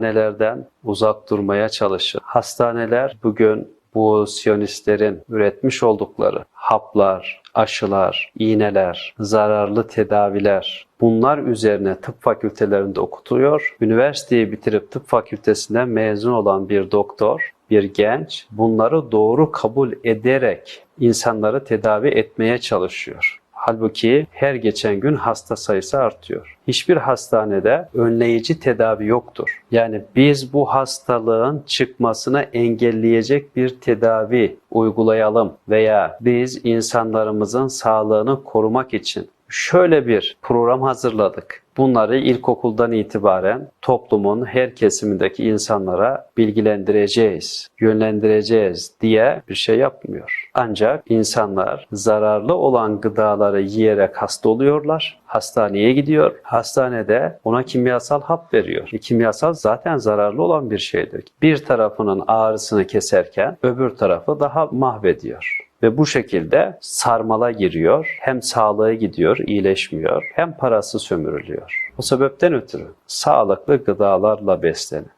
Hastanelerden uzak durmaya çalışın. Hastaneler bugün bu siyonistlerin üretmiş oldukları haplar, aşılar, iğneler, zararlı tedaviler bunlar üzerine tıp fakültelerinde okutuyor. Üniversiteyi bitirip tıp fakültesinden mezun olan bir doktor, bir genç bunları doğru kabul ederek insanları tedavi etmeye çalışıyor. Halbuki her geçen gün hasta sayısı artıyor. Hiçbir hastanede önleyici tedavi yoktur. Yani biz bu hastalığın çıkmasını engelleyecek bir tedavi uygulayalım veya biz insanlarımızın sağlığını korumak için şöyle bir program hazırladık. Bunları ilkokuldan itibaren toplumun her kesimindeki insanlara bilgilendireceğiz, yönlendireceğiz diye bir şey yapmıyor. Ancak insanlar zararlı olan gıdaları yiyerek hasta oluyorlar. Hastaneye gidiyor. Hastanede ona kimyasal hap veriyor. E, kimyasal zaten zararlı olan bir şeydir. Bir tarafının ağrısını keserken öbür tarafı daha mahvediyor. Ve bu şekilde sarmala giriyor. Hem sağlığı gidiyor, iyileşmiyor. Hem parası sömürülüyor. O sebepten ötürü sağlıklı gıdalarla beslenin.